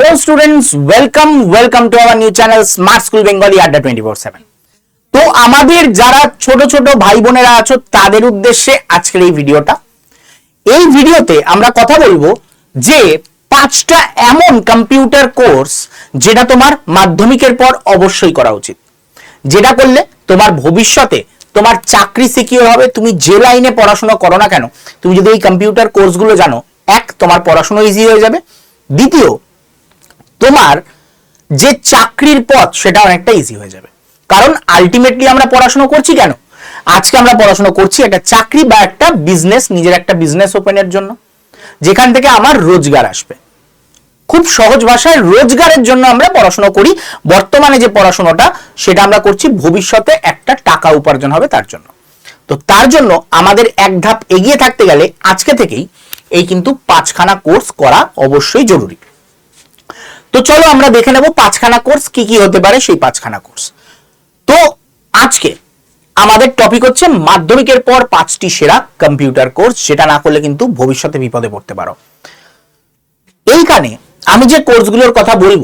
Hello students welcome welcome to our new channel smart school Bengali Adda twenty four seven তো আমাদের যারা ছোট ছোট ভাই বোনেরা আছো, তাদের উদ্দেশ্যে আজকের এই ভিডিওটা। এই ভিডিওতে আমরা কথা বলব যে পাঁচটা এমন কম্পিউটার কোর্স যেটা তোমার মাধ্যমিকের পর অবশ্যই করা উচিত। যেটা করলে তোমার ভবিষ্যতে তোমার চাকরি সিকিউর হবে। তুমি যে লাইনে পড়াশোনা করো না কেন, তুমি যদি এই কম্পিউটার কোর্সগুলো জানো, এক, তোমার পড়াশোনা ইজি হয়ে যাবে। দ্বিতীয় তোমার যে চাকরির পথ, সেটা অনেকটা ইজি হয়ে যাবে। কারণ আলটিমেটলি আমরা পড়াশোনা করছি কেন? আজকে আমরা পড়াশোনা করছি একটা চাকরি বা একটা বিজনেস নিজের একটা বিজনেস ওপেনের জন্য, যেখান থেকে আমার রোজগার আসবে। খুব সহজ ভাষায় রোজগারের জন্য আমরা পড়াশোনা করি, বর্তমানে যে পড়াশোনাটা, সেটা আমরা করছি, ভবিষ্যতে একটা টাকা উপার্জন হবে তার জন্য। তো তার জন্য আমাদের এক ধাপ এগিয়ে থাকতে গেলে আজকে থেকেই এই কিন্তু পাঁচখানা কোর্স করা অবশ্যই জরুরি। তো চলো আমরা দেখে নেব পাঁচখানা কোর্স কি কি হতে পারে সেই পাঁচখানা কোর্স তো আজকে আমাদের টপিক হচ্ছে মাধ্যমিকের পর পাঁচটি সেরা কম্পিউটার কোর্স যেটা না করলে কিন্তু ভবিষ্যতে বিপদে পড়তে পারো। এইখানে আমি যে কোর্সগুলোর কথা বলব,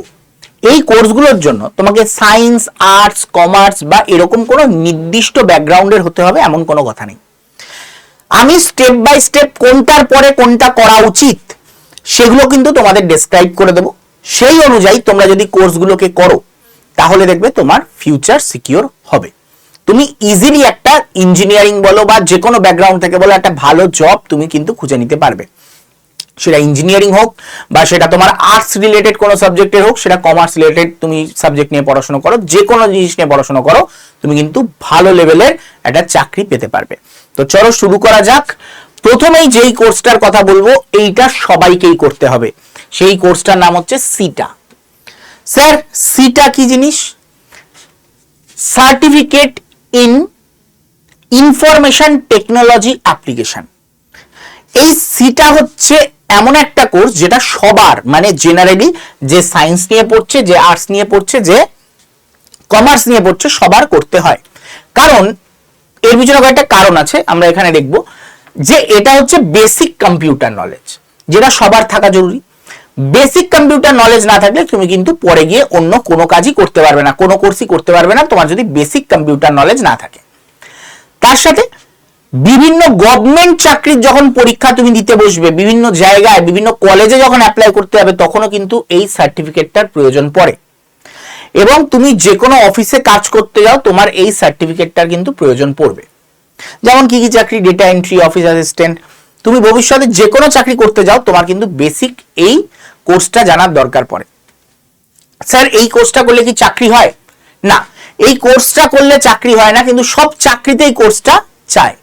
এই কোর্সগুলোর জন্য তোমাকে সায়েন্স আর্টস কমার্স বা এরকম কোনো নির্দিষ্ট ব্যাকগ্রাউন্ডের হতে হবে এমন কোনো কথা নেই। আমি স্টেপ বাই স্টেপ কোনটার পরে কোনটা করা উচিত, সেগুলো কিন্তু তোমাদের ডেসক্রাইব করে দেবো। সেই অনুযায়ী তোমরা যদি কোর্সগুলোকে করো, তাহলে দেখবে তোমার ফিউচার সিকিওর হবে। তুমি ইজিলি একটা ইঞ্জিনিয়ারিং বলো বা যে কোনো ব্যাকগ্রাউন্ড থেকে বলো, একটা ভালো জব তুমি কিন্তু খুঁজে নিতে পারবে। সেটা ইঞ্জিনিয়ারিং হোক বা সেটা তোমার আর্টস রিলেটেড কোনো সাবজেক্টের হোক, সেটা কমার্স রিলেটেড তুমি সাবজেক্ট নিয়ে পড়াশোনা করো যে কোনো জিনিস নিয়ে পড়াশোনা করো, তুমি কিন্তু ভালো লেভেলের একটা চাকরি পেতে পারবে। তো চলো শুরু করা যাক। প্রথমেই যেই কোর্সটার কথা বলব, এইটা সবাইকেই করতে হবে। সেই কোর্সটার নাম হচ্ছে সিটা। স্যার, সিটা কি জিনিস? Certificate in information technology application. এই সিটা হচ্ছে এমন একটা কোর্স যেটা সবার মানে জেনারেলি যে সায়েন্স নিয়ে পড়ছে, যে আর্টস নিয়ে পড়ছে, যে কমার্স নিয়ে পড়ছে, সবার করতে হয়। কারণ, এর পিছনে কয়েকটা কারণ আছে, আমরা এখানে দেখব। যে এটা হচ্ছে বেসিক কম্পিউটার নলেজ যেটা সবার থাকা জরুরি। বেসিক কম্পিউটার নলেজ না থাকলে তুমি কিন্তু পরে গিয়ে অন্য কোনো কাজই করতে পারবে না, কোনো কোর্সই করতে পারবে না, তোমার যদি বেসিক কম্পিউটার নলেজ না থাকে। তার সাথে বিভিন্ন গভর্নমেন্ট চাকরির যখন পরীক্ষা তুমি দিতে বসবে, বিভিন্ন জায়গায়, বিভিন্ন কলেজে যখন অ্যাপ্লাই করতে হবে তখনও কিন্তু এই সার্টিফিকেটটার প্রয়োজন পড়ে। এবং তুমি যে কোনো অফিসে কাজ করতে যাও, তোমার এই সার্টিফিকেটটার কিন্তু প্রয়োজন পড়বে। যেমন কি কি চাকরি? ডেটা এন্ট্রি অফিস অ্যাসিস্ট্যান্ট তুমি ভবিষ্যতে যে কোনো চাকরি করতে যাও, তোমার কিন্তু বেসিক এই কোর্সটা জানার দরকার পড়ে। স্যার, এই কোর্সটা করলে কি চাকরি হয়? না, এই কোর্সটা করলে চাকরি হয় না, কিন্তু সব চাকরিতে এই কোর্সটা চায়।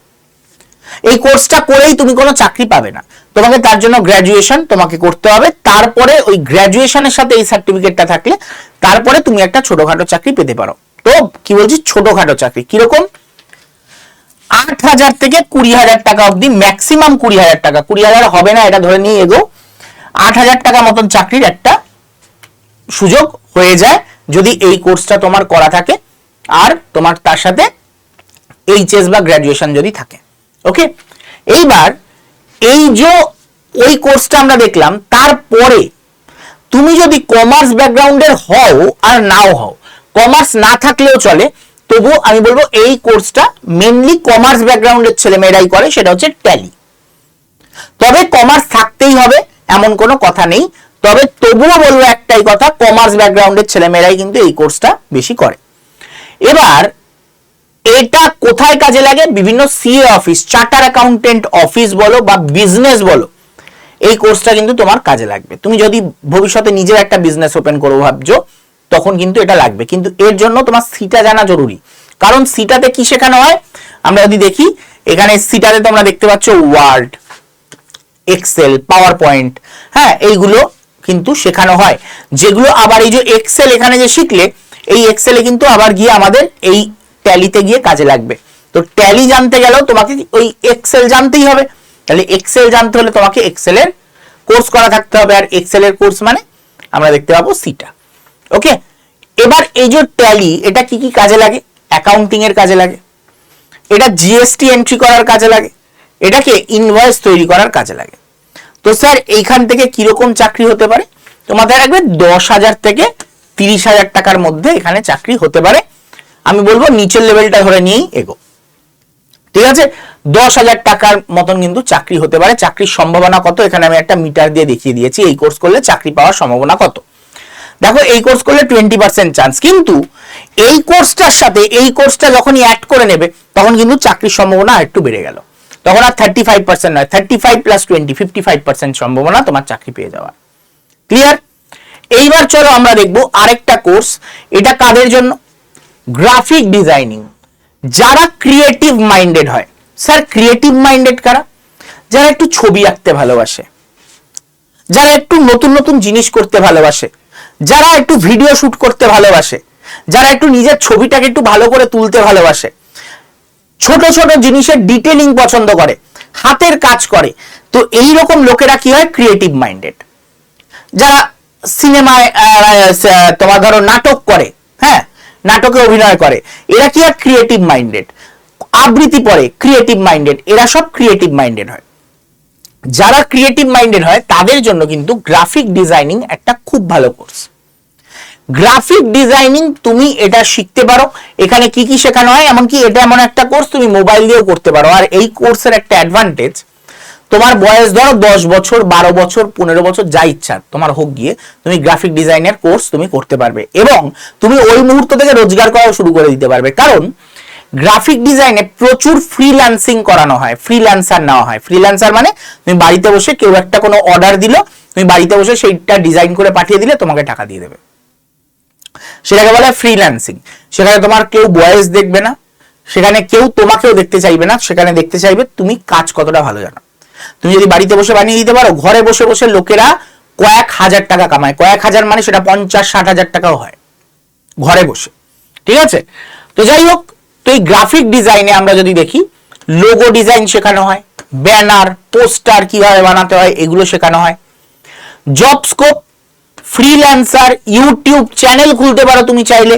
এই কোর্সটা করেই তুমি কোনো চাকরি পাবে না। তোমাকে তার জন্য গ্র্যাজুয়েশন তোমাকে করতে হবে। তারপরে ওই গ্র্যাজুয়েশনের সাথে এই সার্টিফিকেটটা থাকলে তারপরে তুমি একটা ছোটখাটো চাকরি পেতে পারো। তো কি বলছি? ছোটখাটো চাকরি। কীরকম? আট হাজার থেকে কুড়ি হাজার টাকা অবধি ম্যাক্সিমাম কুড়ি হাজার টাকা। কুড়ি হাজার হবে না, এটা ধরে নিয়ে এগো। আট হাজার টাকা মতন চাকরির একটা সুযোগ হয়ে যায় যদি এই কোর্সটা তোমার করা থাকে আর তোমার তার সাথে এইচএস বা গ্র্যাজুয়েশন যদি থাকে। ওকে এইবার এই যে ওই কোর্সটা আমরা দেখলাম, তারপরে তুমি যদি কমার্স ব্যাকগ্রাউন্ডের হও আর নাও হও কমার্স না থাকলেও চলে, তবুও আমি বলব এই কোর্সটা মেনলি কমার্স ব্যাকগ্রাউন্ডের ছেলেমেয়েরাই করে, সেটা হচ্ছে ট্যালি তবে কমার্স থাকতেই হবে এমন কোনো কথা নেই। তবে তবুও বলব একটাই কথা কমার্স ব্যাকগ্রাউন্ডের ছেলেমেয়েরাই কিন্তু এই কোর্সটা বেশি করে। এবার, এটা কোথায় কাজে লাগে? বিভিন্ন CA office charter accountant office বলো বা বিজনেস বলো, এই কোর্সটা কিন্তু তোমার কাজে লাগবে। তুমি যদি ভবিষ্যতে নিজের একটা বিজনেস ওপেন করো ভাবছ, তখন কিন্তু এটা লাগবে। কিন্তু এর জন্য তোমার সিটা জানা জরুরি। কারণ সিটাতে কি শেখানো হয়? আমরা যদি দেখি, এখানে সিটাতে তোমরা দেখতে পাচ্ছ ওয়ার্ড এক্সেল পাওয়ার পয়েন্ট হ্যাঁ এইগুলো কিন্তু শেখানো হয়। যেগুলো আবার এই যে এক্সেল এখানে যে শিখলে, এই এক্সেলে কিন্তু আবার গিয়ে আমাদের এই ট্যালিতে গিয়ে কাজে লাগবে। তো ট্যালি জানতে গেলেও তোমাকে ওই এক্সেল জানতেই হবে। তাহলে এক্সেল জানতে হলে তোমাকে এক্সেলের কোর্স করা থাকতে হবে। আর এক্সেলের কোর্স মানে আমরা দেখতে পাবো সিটা ওকে এবার এই যে ট্যালি এটা কি কি কাজে লাগে? অ্যাকাউন্টিং এর কাজে লাগে। এটা জিএসটি এন্ট্রি করার কাজে লাগে। এটাকে ইনভয়েস তৈরি করার কাজে লাগে। তো স্যার, এইখান থেকে কীরকম চাকরি হতে পারে? তো মাথায় রাখবে দশ হাজার থেকে তিরিশ হাজার টাকার মধ্যে এখানে চাকরি হতে পারে। আমি বলব, নিচের লেভেলটা ধরে নিয়েই এগো। ঠিক আছে? দশ হাজার টাকার মতন কিন্তু চাকরি হতে পারে। চাকরির সম্ভাবনা কত? এখানে আমি একটা মিটার দিয়ে দেখিয়ে দিয়েছি। এই কোর্স করলে চাকরি পাওয়ার সম্ভাবনা কত? দেখো, এই কোর্স করলে টোয়েন্টি পার্সেন্ট চান্স কিন্তু এই কোর্সটার সাথে, এই কোর্সটা যখনই অ্যাড করে নেবে, তখন কিন্তু চাকরির সম্ভাবনা একটু বেড়ে গেল। তখন আর থার্টি ফাইভ পার্সেন্ট নয় thirty five plus twenty fifty five percent সম্ভাবনা তোমার চাকরি পেয়ে যাওয়ার ক্লিয়ার এইবার চলো আমরা দেখব আরেকটা কোর্স এটা কাদের জন্য? গ্রাফিক ডিজাইনিং যারা ক্রিয়েটিভ মাইন্ডেড হয়। স্যার ক্রিয়েটিভ মাইন্ডেড কারা? যারা একটু ছবি আঁকতে ভালোবাসে। যারা একটু নতুন নতুন জিনিস করতে ভালোবাসে। যারা একটু ভিডিও শুট করতে ভালোবাসে। যারা একটু নিজের ছবিটাকে একটু ভালো করে তুলতে ভালোবাসে। ছোট ছোট জিনিসের ডিটেলিং পছন্দ করে, হাতের কাজ করে। তো এই রকম লোকেরা কি হয়? ক্রিয়েটিভ মাইন্ডেড যারা সিনেমায় তোমার ধরো নাটক করে হ্যাঁ? নাটকে অভিনয় করে, এরা কি হয়? ক্রিয়েটিভ মাইন্ডেড আবৃত্তি পড়ে ক্রিয়েটিভ মাইন্ডেড এরা সব ক্রিয়েটিভ মাইন্ডেড হয়। যারা ক্রিয়েটিভ মাইন্ডেড হয়, তাদের জন্য কিন্তু গ্রাফিক ডিজাইনিং একটা খুব ভালো কোর্স গ্রাফিক ডিজাইনিং তুমি এটা শিখতে পারো। এখানে কি কি শেখানো হয়? এমনকি এটা এমন একটা কোর্স তুমি মোবাইল দিয়েও করতে পারো। আর এই কোর্সের একটা অ্যাডভান্টেজ তোমার বয়স ধরো দশ বছর, বারো বছর, পনেরো বছর, যা ইচ্ছা, তোমার হোক গিয়ে তুমি গ্রাফিক ডিজাইনের কোর্স তুমি করতে পারবে। এবং তুমি ওই মুহূর্ত থেকে রোজগার করাও শুরু করে দিতে পারবে। কারণ গ্রাফিক ডিজাইনে প্রচুর ফ্রিল্যান্সিং করানো হয় ফ্রিল্যান্সার নেওয়া হয়। ফ্রিল্যান্সার মানে তুমি বাড়িতে বসে কেউ একটা কোনো অর্ডার দিল, তুমি বাড়িতে বসে সেইটা ডিজাইন করে পাঠিয়ে দিলে তোমাকে টাকা দিয়ে দেবে। সেটাকে বলে ফ্রিল্যান্সিং সেখানে তোমার কেউ বয়স দেখবে না, সেখানে কেউ তোমাকেও দেখতে চাইবে না, সেখানে দেখতে চাইবে তুমি কাজ কতটা ভালো জানো। তুমি যদি বাড়িতে বসে বানিয়ে দিতে পারো, ঘরে বসে বসে লোকেরা কয়েক হাজার টাকা কামায়। কয়েক হাজার মানে সেটা পঞ্চাশ, ষাট হাজার টাকাও হয়, ঘরে বসে। ঠিক আছে? তো যাই হোক, তো এই গ্রাফিক ডিজাইনে আমরা যদি দেখি লোগো ডিজাইন শেখানো হয় ব্যানার পোস্টার কীভাবে বানাতে হয়, এগুলো শেখানো হয়। Job scope freelancer YouTube channel খুলতে পারো তুমি চাইলে।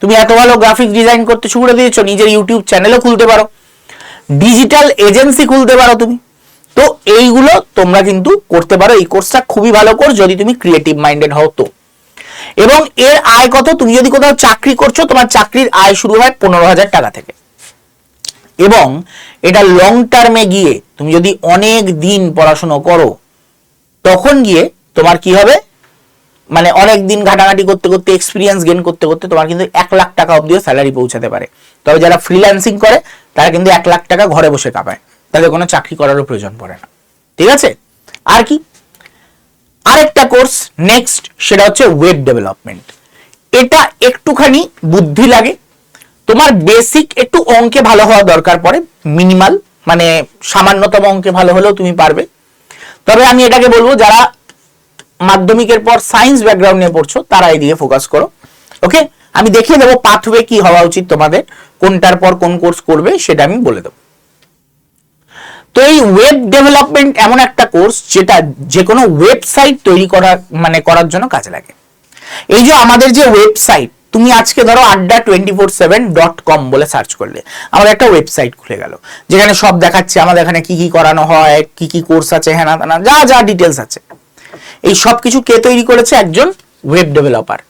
তুমি এত ভালো গ্রাফিক ডিজাইন করতে শুরু করে দিয়েছ, নিজের ইউটিউব চ্যানেলও খুলতে পারো। ডিজিটাল এজেন্সি খুলতে পারো তুমি। তো এইগুলো তোমরা কিন্তু করতে পারো, এই কোর্সটা খুবই ভালো কোর্স যদি তুমি ক্রিয়েটিভ মাইন্ডেড হও তো। এবং এর আয় কত? তুমি যদি কোথাও চাকরি করছ, তোমার চাকরির আয় শুরু হয় পনেরো হাজার টাকা থেকে। এবং এটা লং টার্মে গিয়ে তুমি যদি অনেক দিন পড়াশুনো করো, তখন গিয়ে তোমার কি হবে? মানে অনেক দিন ঘাটাঘাটি করতে করতে এক্সপিরিয়েন্স গেন করতে করতে তোমার কিন্তু এক লাখ টাকা অব্দিও স্যালারি পৌঁছাতে পারে। তবে যারা ফ্রিল্যান্সিং করে, তারা কিন্তু এক লাখ টাকা ঘরে বসে কাপায় তাদের কোনো চাকরি করারও প্রয়োজন পড়ে না। ঠিক আছে? আর কি? আরেকটা কোর্স নেক্সট সেটা হচ্ছে ওয়েব ডেভেলপমেন্ট এটা একটুখানি বুদ্ধি লাগে। তোমার বেসিক একটু অঙ্কে ভালো হওয়া দরকার পড়ে মিনিমাল মানে সামান্যতম অঙ্কে ভালো হলেও তুমি পারবে। তবে আমি এটাকে বলব, যারা মাধ্যমিকের পর সায়েন্স ব্যাকগ্রাউন্ড নিয়ে পড়ছো, তারা এদিকে ফোকাস করো ওকে আমি দেখিয়ে দেবো পাথওয়ে কি হওয়া উচিত তোমাদের, কোনটার পর কোন কোর্স করবে সেটা আমি বলে দেবো। তো এই ওয়েব ডেভেলপমেন্ট এমন একটা কোর্স যেটা যে কোনো ওয়েবসাইট তৈরি করার মানে করার জন্য কাজে লাগে। এই যে আমাদের যে ওয়েবসাইট তুমি আজকে ধরো Adda twenty four seven dot com বলে সার্চ করলে আমাদের একটা ওয়েবসাইট খুলে গেল, যেখানে সব দেখাচ্ছে, আমাদের এখানে কি কি করানো হয়, কি কি কোর্স আছে হ্যানা তানা যা যা ডিটেলস আছে। এই সব কিছু কে তৈরি করেছে? একজন ওয়েব ডেভেলপার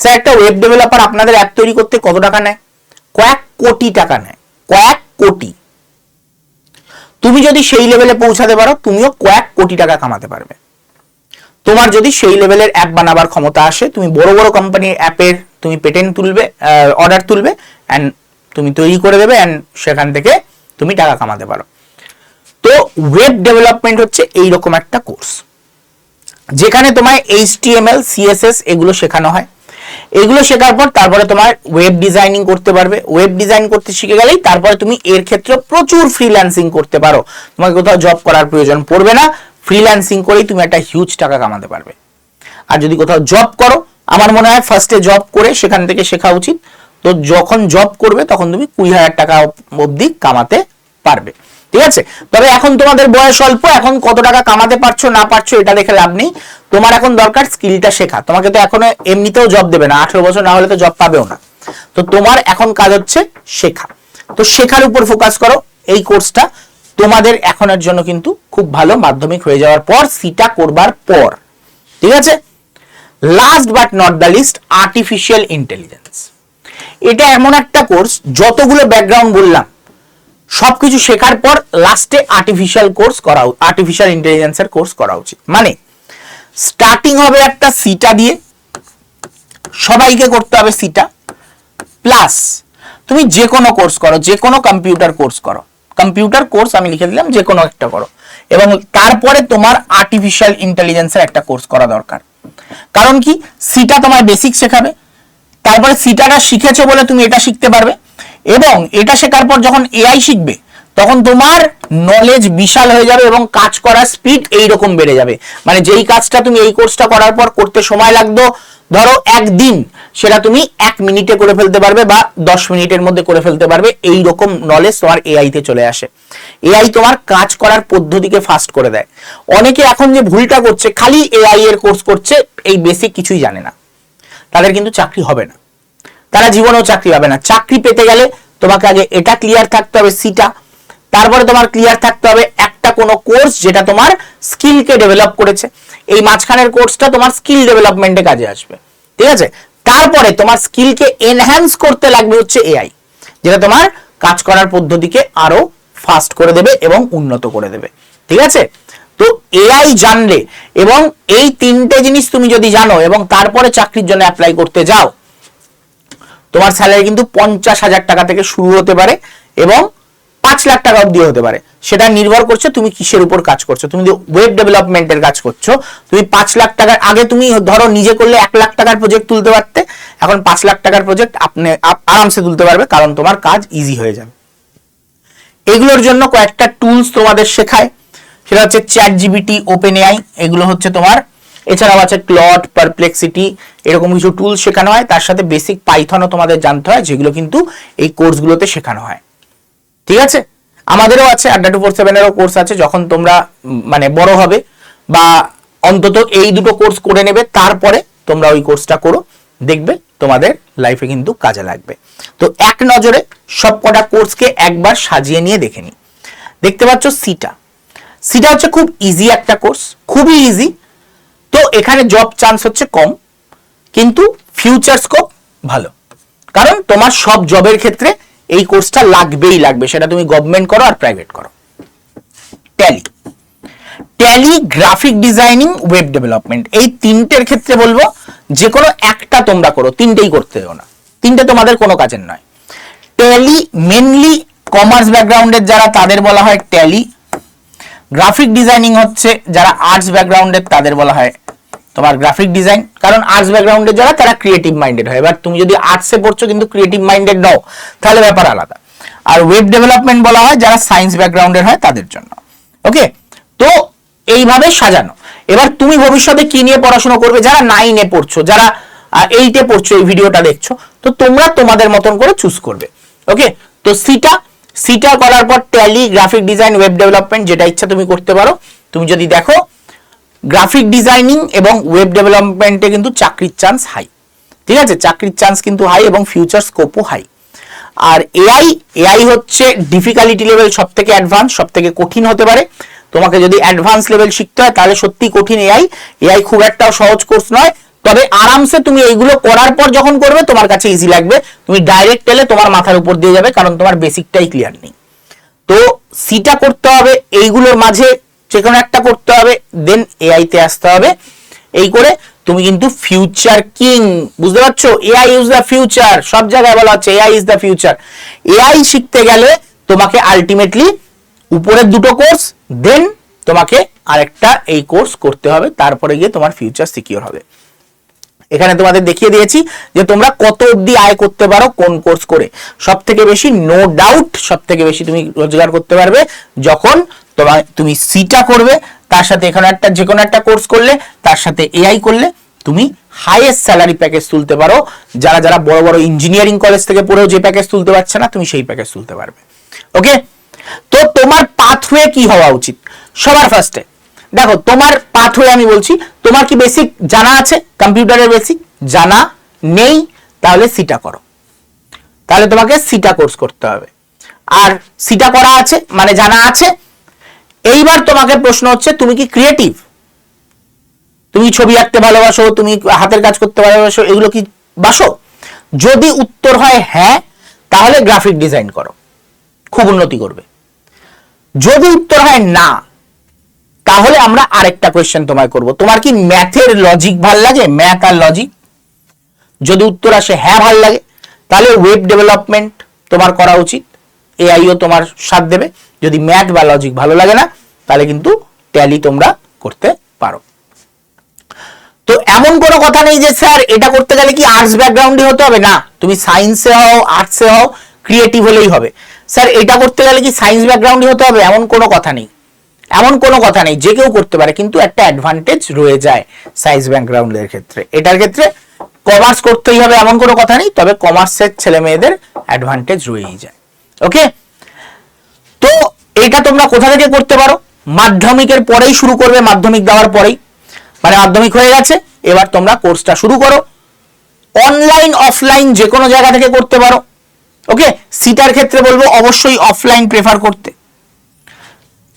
স্যার, একটা ওয়েব ডেভেলপার আপনাদের অ্যাপ তৈরি করতে কত টাকা নেয়? কয়েক কোটি টাকা নেয়। কয়েক কোটি। তুমি যদি সেই লেভেলে পৌঁছাতে পারো, তুমিও কয়েক কোটি টাকা কামাতে পারবে। তোমার যদি সেই লেভেলের অ্যাপ বানাবার ক্ষমতা আসে, তুমি বড় বড় কোম্পানির অ্যাপের তুমি পেটেন্ট তুলবে অর্ডার তুলবে অ্যান্ড তুমি তৈরি করে দেবে অ্যান্ড সেখান থেকে তুমি টাকা কামাতে পারো। তো ওয়েব ডেভেলপমেন্ট হচ্ছে এইরকম একটা কোর্স যেখানে তোমায় এইচটিএমএল সিএসএস এগুলো শেখানো হয়। এগুলো শেখার পর তারপরে তোমার ওয়েব ডিজাইনিং করতে পারবে। ওয়েব ডিজাইন করতে শিখে গেলেই তারপরে তুমি এর ক্ষেত্রে প্রচুর ফ্রিল্যান্সিং করতে পারো। তোমাকে কোথাও জব করার প্রয়োজন পড়বে না। ফ্রিল্যান্সিং করেই তুমি একটা হিউজ টাকা কামাতে পারবে। আর যদি কোথাও জব করো, আমার মনে হয় ফার্স্টে জব করে সেখান থেকে শেখা উচিত। তো যখন জব করবে, তখন তুমি কুড়ি হাজার টাকা অবধি কামাতে পারবে। ঠিক আছে? তবে এখন তোমাদের বয়স অল্প, এখন কত টাকা কামাতে পারছ, না পারছ, এটা দেখে লাভ নেই। তোমার এখন দরকার স্কিলটা শেখা। তোমাকে তো এখনও এমনিতেও জব দেবে না, আঠেরো বছর না হলে তো জব পাবেও না। তো তোমার এখন কাজ হচ্ছে শেখা। তো শেখার উপর ফোকাস করো, এই কোর্সটা তোমাদের এখনের জন্য কিন্তু খুব ভালো মাধ্যমিক হয়ে যাওয়ার পর সিটা করবার পর। ঠিক আছে? Last but not the least artificial intelligence এটা এমন একটা কোর্স যতগুলো ব্যাকগ্রাউন্ড বললাম সবকিছু শেখার পর লাস্টে আর্টিফিশিয়াল কোর্স করা আর্টিফিশিয়াল ইন্টেলিজেন্সের কোর্স করা উচিত। মানে স্টার্টিং হবে একটা সিটা দিয়ে, সবাইকে করতে হবে সিটা প্লাস তুমি যে কোনো কোর্স করো যে কোনো কম্পিউটার কোর্স করো। কম্পিউটার কোর্স আমি লিখে দিলাম যে কোনো একটা করো। এবং তারপরে তোমার আর্টিফিশিয়াল ইন্টেলিজেন্সের একটা কোর্স করা দরকার। কারণ কি? সিটা তোমার বেসিক শেখাবে। তারপরে সিটাটা শিখেছো বলে তুমি এটা শিখতে পারবে। এবং এটা শেখার পর যখন এআই শিখবে, তখন তোমার নলেজ বিশাল হয়ে যাবে এবং কাজ করার স্পিড এইরকম বেড়ে যাবে। মানে যেই কাজটা তুমি এই কোর্সটা করার পর করতে সময় লাগতো, ধরো একদিন সেটা তুমি এক মিনিটে করে ফেলতে পারবে বা দশ মিনিটের মধ্যে করে ফেলতে পারবে এই রকম নলেজ তোমার এআই তে চলে আসে। এআই তোমার কাজ করার পদ্ধতিকে ফাস্ট করে দেয়। অনেকে এখন যে ভুলটা করছে, খালি এআই এর কোর্স করছে, এই বেসিক কিছুই জানে না। তাদের কিন্তু চাকরি হবে না। তারা জীবনেও চাকরি পাবে না। চাকরি পেতে গেলে তোমাকে আগে এটা ক্লিয়ার থাকতে হবে সিটা তারপরে তোমার ক্লিয়ার থাকতে হবে একটা কোনো কোর্স যেটা তোমার স্কিলকে ডেভেলপ করেছে। এই মাঝখানের কোর্সটা তোমার স্কিল ডেভেলপমেন্টে কাজে আসবে। ঠিক আছে? তারপরে তোমার স্কিলকে এনহ্যান্স করতে লাগবে হচ্ছে এআই যেটা তোমার কাজ করার পদ্ধতিকে আরও ফাস্ট করে দেবে এবং উন্নত করে দেবে। ঠিক আছে? তো এআই জানলে এবং এই তিনটে জিনিস তুমি যদি জানো এবং তারপরে চাকরির জন্য অ্যাপ্লাই করতে যাও তোমার স্যালারি কিন্তু পঞ্চাশ হাজার টাকা থেকে শুরু হতে পারে এবং পাঁচ লাখ টাকা অব্দি হতে পারে। সেটা নির্ভর করছে তুমি কিসের উপর কাজ করছ। তুমি যদি ওয়েব ডেভেলপমেন্টের কাজ করছ, তুমি পাঁচ লাখ টাকার আগে তুমি ধরো নিজে করলে এক লাখ টাকার প্রজেক্ট তুলতে পারতে, এখন পাঁচ লাখ টাকার প্রজেক্ট আপনি আপ- আরামসে তুলতে পারবে কারণ তোমার কাজ ইজি হয়ে যাবে। এগুলোর জন্য কয়েকটা টুলস তোমাদের শেখায়। সেটা হচ্ছে চ্যাট জিবিটি ওপেন এআই এগুলো হচ্ছে তোমার এছাড়াও আছে ক্লট পারপ্লেক্সিটি এরকম কিছু টুলস শেখানো হয়। তার সাথে বেসিক পাইথনও তোমাদের জানতে হয়, যেগুলো কিন্তু এই কোর্সগুলোতে শেখানো হয়। ঠিক আছে? আমাদেরও আছে আড্ডা টু ফোর সেভেনেরও কোর্স আছে, যখন তোমরা মানে বড় হবে বা অন্তত এই দুটো কোর্স করে নেবে, তারপরে তোমরা ওই কোর্সটা করো। দেখবে তোমাদের লাইফে কিন্তু কাজে লাগবে। তো এক নজরে সব কটা কোর্সকে একবার সাজিয়ে নিয়ে দেখে নি দেখতে পাচ্ছ সিটা সিটা হচ্ছে খুব ইজি একটা কোর্স খুবই ইজি তো এখানে জব চান্স হচ্ছে কম, কিন্তু ফিউচার স্কোপ ভালো। কারণ তোমার সব জবের ক্ষেত্রে এই কোর্সটা লাগবেই লাগবে, সেটা তুমি গভর্নমেন্ট করো আর প্রাইভেট করো। Tally Tally graphic designing web development এই তিনটের ক্ষেত্রে বলব যে কোনো একটা তোমরা করো, তিনটেই করতে দেও না। তিনটে তোমাদের কোনো কাজের নয়। ট্যালি মেনলি কমার্স ব্যাকগ্রাউন্ডের যারা, তাদের বলা হয় ট্যালি গ্রাফিক ডিজাইনিং হচ্ছে যারা আর্টস ব্যাকগ্রাউন্ডের তাদের বলা হয় তোমার গ্রাফিক ডিজাইন কারণ আর্টস ব্যাকগ্রাউন্ডের যারা, তারা ক্রিয়েটিভ মাইন্ডেড হয়। এবার তুমি যদি আর্টসে পড়ছো কিন্তু ক্রিয়েটিভ মাইন্ডেড নও, তাহলে ব্যাপার আলাদা। আর ওয়েব ডেভেলপমেন্ট বলা হয় যারা সায়েন্স ব্যাকগ্রাউন্ডের হয়, তাদের জন্য। ওকে তো এইভাবে সাজানো। এবার তুমি ভবিষ্যতে কি নিয়ে পড়াশোনা করবে? যারা নাইনে পড়ছো, যারা এইটে পড়ছো এই ভিডিওটা দেখছ, তো তোমরা তোমাদের মতন করে চুজ করবে। ওকে তো সিটা সিটা করার পর Tally graphic design web development যেটা ইচ্ছা তুমি করতে পারো। তুমি যদি দেখো গ্রাফিক ডিজাইনিং এবং ওয়েব ডেভেলপমেন্টে কিন্তু চাকরির চান্স হাই ঠিক আছে? চাকরির চান্স কিন্তু হাই এবং ফিউচার স্কোপও হাই আর এআই এআই হচ্ছে ডিফিকাল্টি লেভেল সব থেকে অ্যাডভান্স সব থেকে কঠিন হতে পারে। তোমাকে যদি অ্যাডভান্স লেভেল শিখতে হয়, তাহলে সত্যি কঠিন এআই এআই খুব একটা সহজ কোর্স নয়। তবে আরামসে তুমি এইগুলো করার পর যখন করবে, তোমার কাছে ইজি লাগবে। তুমি ডাইরেক্ট এলে তোমার মাথার উপর দিয়ে যাবে, কারণ তোমার বেসিকটাই ক্লিয়ার নেই। তো সিটা করতে হবে, এইগুলোর মাঝে যে কোনো একটা করতে হবে দেন এআই তে আসতে হবে। এই করে তুমি কিন্তু ফিউচার কিং বুঝতে পারছ? এআই ইজ দ্য ফিউচার সব জায়গায় বলা হচ্ছে AI is the future AI শিখতে গেলে তোমাকে আলটিমেটলি উপরের দুটো কোর্স দেন তোমাকে আরেকটা এই কোর্স করতে হবে, তারপরে গিয়ে তোমার ফিউচার সিকিউর হবে। এখানে তোমাদের দেখিয়ে দিয়েছি যে তোমরা কত অবধি আয় করতে পারো কোন কোর্স করে। সব থেকে বেশি নো ডাউট সব থেকে বেশি তুমি রোজগার করতে পারবে যখন তোমার তুমি সিটা করবে, তার সাথে এখানে একটা যে কোনো একটা কোর্স করলে, তার সাথে এআই করলে তুমি হাইয়েস্ট স্যালারি প্যাকেজ তুলতে পারো। যারা যারা বড় বড় ইঞ্জিনিয়ারিং কলেজ থেকে পড়েও যে প্যাকেজ তুলতে পারছে না, তুমি সেই প্যাকেজ তুলতে পারবে। ওকে তো তোমার পাথওয়ে কি হওয়া উচিত? সবার ফার্স্টে দেখো, তোমার পাথওয়ে আমি বলছি, তোমার কি বেসিক জানা আছে? কম্পিউটারের বেসিক জানা নেই, তাহলে সিটা করো। তাহলে তোমাকে সিটা কোর্স করতে হবে। আর সিটা করা আছে মানে জানা আছে। এইবার তোমাকে প্রশ্ন হচ্ছে, তুমি কি ক্রিয়েটিভ তুমি ছবি আঁকতে ভালোবাসো, তুমি হাতের কাজ করতে ভালোবাসো, এগুলো কি বাসো? যদি উত্তর হয় হ্যাঁ তাহলে গ্রাফিক ডিজাইন করো। খুব উন্নতি করবে। যদি উত্তর হয় না তাহলে আমরা আরেকটা কোয়েশ্চেন তোমায় করব। তোমার কি ম্যাথের লজিক ভালো লাগে? ম্যাথ আর লজিক যদি উত্তর আসে হ্যাঁ ভালো লাগে। তাহলে ওয়েব ডেভেলপমেন্ট তোমার করা উচিত। এআইও তোমার সাথ দেবে। যদি ম্যাথ বা লজিক ভালো লাগে না, তাহলে কিন্তু ট্যালি তোমরা করতে পারো। তো এমন কোনো কথা নেই যে, স্যার, এটা করতে গেলে কি আর্টস ব্যাকগ্রাউন্ডে হতে হবে? না, তুমি সায়েন্সে হও আর্টসে হও ক্রিয়েটিভ হলেই হবে। স্যার, এটা করতে গেলে কি সায়েন্স ব্যাকগ্রাউন্ডে হতে হবে? এমন কোনো কথা নেই। এমন কোনো কথা নেই, যে কেউ করতে পারে, কিন্তু একটা অ্যাডভান্টেজ রয়ে যায় সায়েন্স ব্যাকগ্রাউন্ডের ক্ষেত্রে। এটার ক্ষেত্রে কমার্স করতেই হবে এমন কোনো কথা নেই, তবে কমার্সের ছেলে মেয়েদের অ্যাডভান্টেজ রয়েই যায়। ওকে তো এটা তোমরা কোথা থেকে করতে পারো? মাধ্যমিকের পরেই শুরু করবে, মাধ্যমিক দেওয়ার পরেই। মানে মাধ্যমিক হয়ে গেছে, এবার তোমরা কোর্সটা শুরু করো। অনলাইন অফলাইন যে কোনো জায়গা থেকে করতে পারো। ওকে সিটার ক্ষেত্রে বলব, অবশ্যই অফলাইন প্রেফার করতে।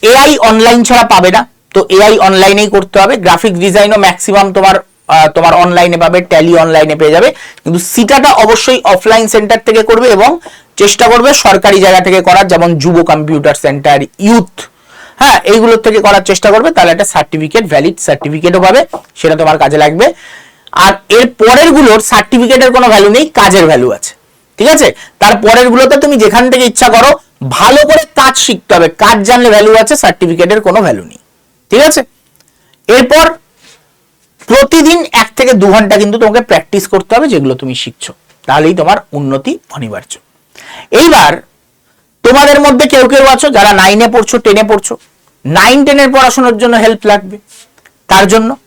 এআই অনলাইন ছাড়া পাবে না। তো এআই অনলাইনেই করতে হবে। গ্রাফিক ডিজাইনও ম্যাক্সিমাম তোমার তোমার অনলাইনে পাবে ট্যালি অনলাইনে পেয়ে যাবে। কিন্তু সিটাটা অবশ্যই অফলাইন সেন্টার থেকে করবে এবং চেষ্টা করবে সরকারি জায়গা থেকে করার, যেমন যুব কম্পিউটার সেন্টার ইউথ হ্যাঁ এইগুলোর থেকে করার চেষ্টা করবে। তাহলে একটা সার্টিফিকেট ভ্যালিড সার্টিফিকেটও পাবে। সেটা তোমার কাজে লাগবে। আর এর পরেরগুলোর সার্টিফিকেটের কোনো ভ্যালু নেই, কাজের ভ্যালু আছে। ঠিক আছে? তার পরের গুলোতে তুমি যেখান থেকে ইচ্ছা করো ভালো করে কাজ শিখতে হবে। কাজ জানলে ভ্যালু আছে সার্টিফিকেটের কোনো ভ্যালু নেই। ঠিক আছে? এরপর প্রতিদিন এক থেকে দু ঘণ্টা কিন্তু তোমাকে প্র্যাকটিস করতে হবে যেগুলো তুমি শিখছো। তাহলেই তোমার উন্নতি অনিবার্য। এইবার তোমাদের মধ্যে কেউ কেউ আছো যারা নাইনে পড়ছো টেনে পড়ছো। নাইন টেনের পড়াশোনার জন্য হেল্প লাগবে। তার জন্য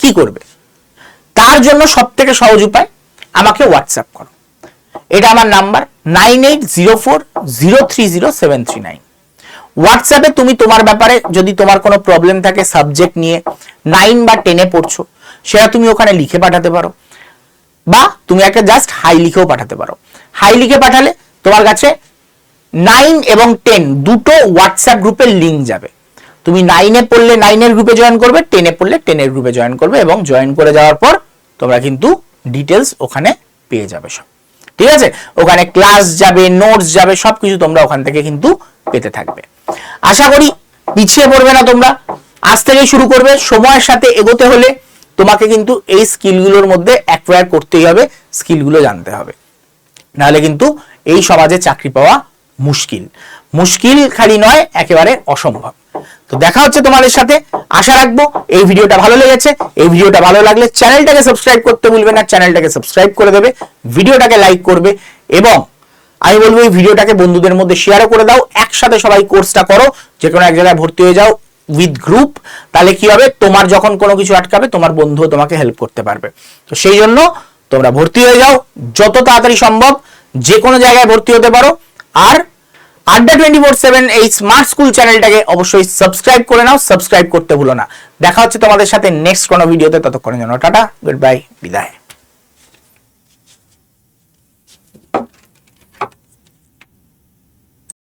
কি করবে? তার জন্য সব থেকে সহজ উপায়, আমাকে হোয়াটসঅ্যাপ করো। এটা আমার number nine eight zero four zero three zero seven three nine. হোয়াটসঅ্যাপে তুমি তোমার ব্যাপারে যদি তোমার কোনো প্রবলেম থাকে সাবজেক্ট নিয়ে নাইন বা টেনে পড়ছো, সেটা তুমি ওখানে লিখে পাঠাতে পারো বা তুমি একটা জাস্ট হাই লিখেও পাঠাতে পারো। হাই লিখে পাঠালে তোমার কাছে নাইন এবং টেন দুটো হোয়াটসঅ্যাপ গ্রুপের লিঙ্ক যাবে। তুমি নাইনে পড়লে নাইনের গ্রুপে জয়েন করবে টেনে পড়লে টেনের গ্রুপে জয়েন করবে এবং জয়েন করে যাওয়ার পর তোমরা কিন্তু ডিটেলস ওখানে পেয়ে যাবে সব। ঠিক আছে? ওখানে ক্লাস যাবে নোটস যাবে, সবকিছু তোমরা ওখান থেকে কিন্তু পেতে থাকবে। আশা করি পিছিয়ে পড়বে না তোমরা। আজ থেকেই শুরু করবে। সময়ের সাথে এগোতে হলে তোমাকে কিন্তু এই স্কিলগুলোর মধ্যে অ্যাকোয়ার করতেই হবে, স্কিলগুলো জানতে হবে। নাহলে কিন্তু এই সমাজে চাকরি পাওয়া মুশকিল। মুশকিল খালি নয়, একেবারে অসম্ভব। তো দেখা হচ্ছে তোমাদের সাথে। আশা রাখব এই ভিডিওটা ভালো লেগেছে। এই ভিডিওটা ভালো লাগলে চ্যানেলটাকে সাবস্ক্রাইব করতে ভুলবে না, চ্যানেলটাকে সাবস্ক্রাইব করে দেবে, ভিডিওটাকে লাইক করবে এবং আমি বলব এই ভিডিওটাকে বন্ধুদের মধ্যে শেয়ারও করে দাও, একসাথে সবাই কোর্সটা করো, যে কোনো এক জায়গায় ভর্তি হয়ে যাও উইথ গ্রুপ তাহলে কি হবে? তোমার যখন কোনো কিছু আটকাবে, তোমার বন্ধুও তোমাকে হেল্প করতে পারবে। তো সেই জন্য তোমরা ভর্তি হয়ে যাও, যত তাড়াতাড়ি সম্ভব, যে কোনো জায়গায় ভর্তি হতে পারো। আর আড্ডা টোয়েন্টি ফোর সেভেন এই স্মার্ট স্কুল চ্যানেলটাকে অবশ্যই সাবস্ক্রাইব করে নাও সাবস্ক্রাইব করতে ভুলো না। দেখা হচ্ছে তোমাদের সাথে নেক্সট কোনো ভিডিওতে ততক্ষণের জন্য টাটা গুড বাই বিদায়।